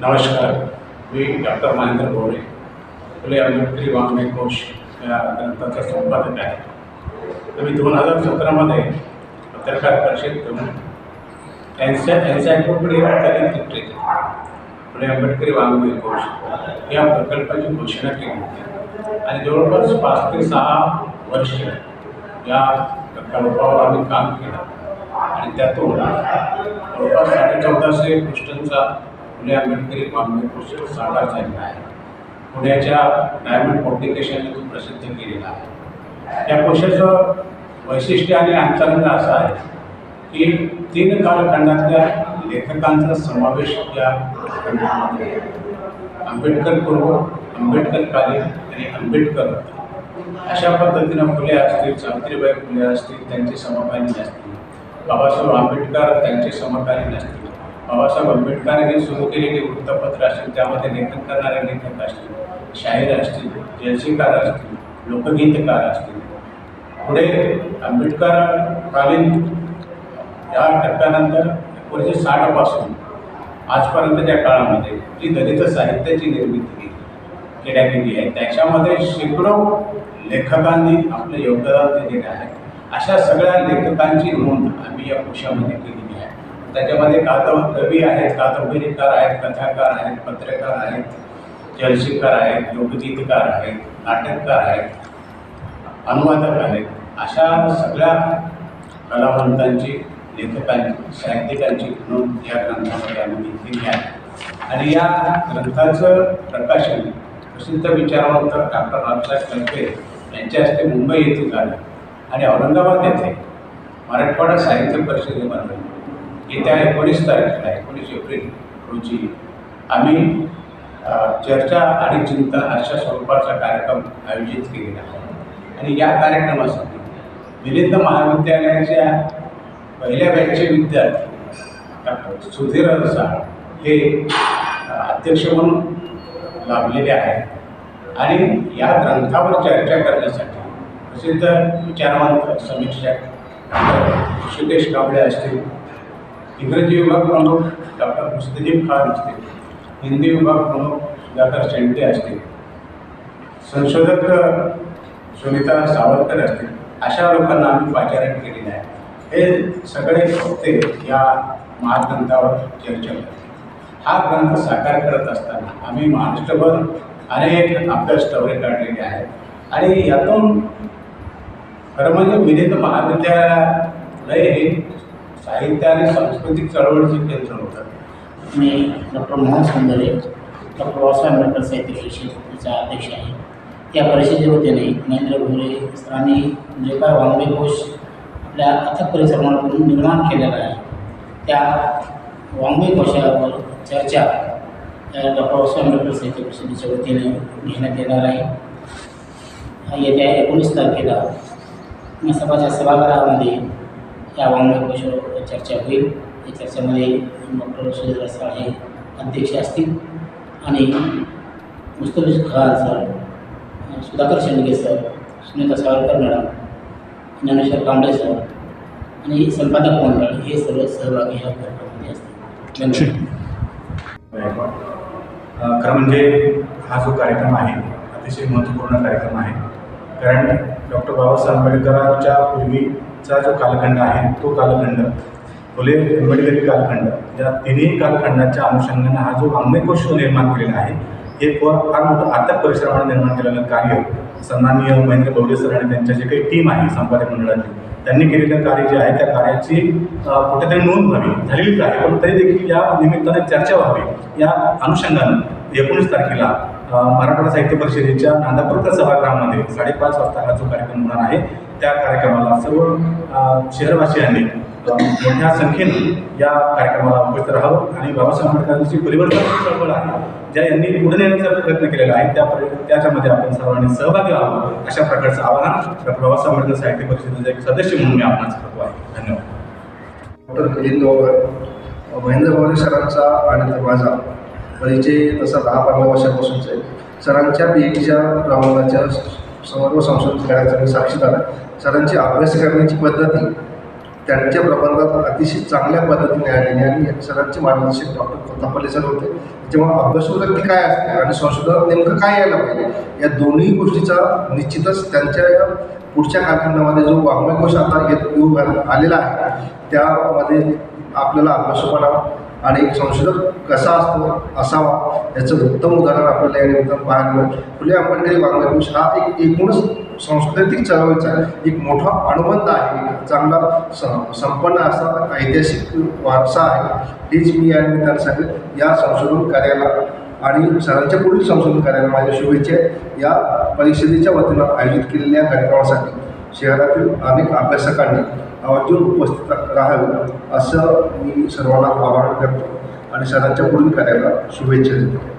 नमस्कार मी डॉक्टर महेंद्र भोवळे फुले आंबेडकरी वाङ्मय कोश या ग्रंथाचा संपादक आहे. तर मी दोन हजार सतरामध्ये पत्रकार परिषद घेऊन एन्सा एन्सायक्लोपीडिया ऑफ लिटरेचर फुले आंबेडकरी वाङ्मय कोश या प्रकल्पाची घोषणा केली होती. आणि जवळपास पाच ते सहा वर्ष या प्रकल्पावर आम्ही काम केलं. आणि त्यातून जवळपास साडे चौदाशे पृष्ठांचा फुले आंबेडकरी वाङ्मय साकार झालेला आहे. पुण्याच्या डायमंड पब्लिकेशनने तो प्रसिद्ध केलेला आहे. या कोशाचं वैशिष्ट्य आणि अंतरंग असं आहे की तीन कालखंडातल्या लेखकांचा समावेश या खंडामध्ये आंबेडकर पूर्व आंबेडकर कालीन आणि आंबेडकर अशा पद्धतीनं फुले असतील सावित्रीबाई फुले असतील त्यांचे समकालीन असतील बाबासाहेब आंबेडकर त्यांचे समकालीन असतील. बाबासाहेब आंबेडकरांनी सुरू केलेली वृत्तपत्र असतील त्यामध्ये लेखन करणारे लेखक असतील शाहीर असतील जलसीकार असतील लोकगीतकार असतील. पुढे आंबेडकरकालीन या टप्प्यानंतर एकोणीसशे साठपासून आजपर्यंतच्या काळामध्ये जी दलित साहित्याची निर्मिती केल्या गेली आहे. त्याच्यामध्ये शेकडो लेखकांनी आपलं योगदान दिलेलं आहे. अशा सगळ्या लेखकांची नोंद आम्ही या कोशामध्ये केलेली आहे. त्याच्यामध्ये कादंब कवी आहेत कादंबरीकार आहेत कथाकार आहेत पत्रकार आहेत जलशिकार आहेत लोकगीतकार आहेत नाटककार आहेत अनुवादक आहेत. अशा सगळ्या कलावंतांची लेखकांची साहित्यिकांची नोंद या ग्रंथामध्ये आम्ही घेतलेली आहे. आणि या ग्रंथाचं प्रकाशन प्रसिद्ध विचारवंत डॉक्टर रामसाहेब कल्पे यांच्या हस्ते मुंबई येथे झालं. आणि औरंगाबाद येथे मराठवाडा साहित्य परिषदेमध्ये. येत्या एकोणीस तारखेला एकोणीस एप्रिल रोजी आम्ही चर्चा आणि चिंतन अशा स्वरूपाचा कार्यक्रम आयोजित केलेला आहे. आणि या कार्यक्रमासाठी मिलिंद महाविद्यालयाच्या पहिल्या बॅचचे विद्यार्थी सुधीर रसाळ हे अध्यक्ष म्हणून लाभलेले आहेत. आणि या ग्रंथावर चर्चा करण्यासाठी प्रसिद्ध विचारवंत समीक्षक सुदेश ऋषिकेश कांबळे असतील इंग्रजी विभाग प्रमुख डॉक्टर मुस्तजीब खान असतील. हिंदी विभाग प्रमुख सुधाकर शेंडे असतील. संशोधक सुनीता सावरकर असतील. अशा लोकांना आम्ही पाचारण केलेलं आहे. हे सगळे वक्ते या महाग्रंथावर चर्चा करते हा ग्रंथ साकार करत असताना आम्ही महाराष्ट्रभर अनेक अभ्यास दौरे काढलेले आहेत. आणि यातून खरं म्हणजे मिलिंद महाविद्यालय हे साहित्य आणि सांस्कृतिक चळवळीचे केंद्र होतं. मी डॉक्टर मोहन सुंदरे डॉक्टर बाबासाहेब आंबेडकर साहित्य परिषदेचा अध्यक्ष आहे. त्या परिषदेच्या वतीने महेंद्र भोरे स्थानी जे काय वाङ्मय कोश आपल्या अथक परिश्रमातून निर्माण केलेला आहे. त्या वाङ्मय कोशावर चर्चा डॉक्टर बाबासाहेब आंबेडकर साहित्य परिषदेच्या वतीने घेण्यात येणार आहे. येत्या एकोणीस तारखेला सभाच्या सभागृहामध्ये या वाङ्मय कोशावर चर्चा होईल. या चर्चेमध्ये डॉक्टर सुधीर रसाळ हे अध्यक्ष असतील. आणि Mustafiz Khan sir Sudhakar Shendge sir Sunita Savarkar madam Dnyaneshwar Kamble sir आणि संपादक मंडळ हे सर्व सहभागी ह्या कार्यक्रमामध्ये असतील. खरं म्हणजे हा जो कार्यक्रम आहे अतिशय महत्त्वपूर्ण कार्यक्रम आहे. कारण डॉक्टर बाबासाहेब आंबेडकरांच्या चा जो कालखंड आहे तो कालखंड फुले आंबेडकरी कालखंड या तिन्ही कालखंडाच्या अनुषंगाने हा जो वाङ्मयकोश निर्माण केलेला आहे हे फार मोठं आतक परिश्रमाने निर्माण केलेलं कार्य सन्माननीय महेंद्र गौरे सर आणि त्यांच्या जे काही टीम आहे संपादक मंडळाची त्यांनी केलेलं कार्य जे आहे त्या कार्याची कुठेतरी नोंद व्हावी झालेलीच आहे पण तरी देखील या निमित्ताने चर्चा व्हावी या अनुषंगानं एकोणीस तारखेला मराठवाडा साहित्य परिषदेच्या नांदापूरकर सभागृहामध्ये साडेपाच वाजता हा जो कार्यक्रम होणार आहे त्या कार्यक्रमाला सर्व शहरवासियांनी मोठ्या संख्येने या कार्यक्रमाला उपस्थित राहावं आणि बाबासाहेब आंबेडकरांची परिवर्तन चळवळ आहे. ज्या यांनी पुढे नेण्याचा प्रयत्न केलेला आहे त्या त्याच्यामध्ये आपण सर्वांनी सहभागी व्हावं अशा प्रकारचं आवाहन डॉक्टर बाबासाहेब आंबेडकर साहित्य परिषदेचे एक सदस्य म्हणून मी आपणास करतो आहे. धन्यवाद. डॉक्टर कलिंद महेंद्र भवरे सरांचा आणि माझा. परिचय तसा दहा पंधरा वर्षापासूनच आहे सरांच्या पी एच डीच्या राऊंडाच्या समग्र संशोधन करायचं मी साक्षीदार आहे. सरांची अभ्यास करण्याची पद्धती त्यांच्या प्रबंधात अतिशय चांगल्या पद्धतीने आलेली आणि सरांचे मार्गदर्शक डॉक्टर कोतापल्ले सर होते. तेव्हा अभ्यासवृत्ती काय असते आणि संशोधनात नेमकं काय यायला पाहिजे? या दोन्ही गोष्टीचा निश्चितच त्यांच्या या पुढच्या कालखंडामध्ये जो वाङ्मयकोश आता येत येऊ आलेला आहे त्यामध्ये आपल्याला अभ्यासपणा आणि संशोधक कसा असतो असावा याचं उत्तम उदाहरण आपल्याला या निमित्तानं पाहायला मिळेल. फुले आंबेडकरी वाङ्मयकोश हा एक एकूणच सांस्कृतिक चळवळीचा एक मोठा अनुबंध आहे. चांगला स- संपन्न असा ऐतिहासिक वारसा आहे. हेच मी या निमित्तानं सांगेल या संशोधन कार्याला आणि सरांच्या पुढील संशोधन कार्याला माझ्या शुभेच्छा या परिषदेच्या वतीनं आयोजित केलेल्या कार्यक्रमासाठी. शहरातील अनेक अभ्यासकांनी आवर्जून उपस्थित राहावे असं मी सर्वांना आवाहन करतो. आणि सरांच्या पुढील कार्याला शुभेच्छा देतो.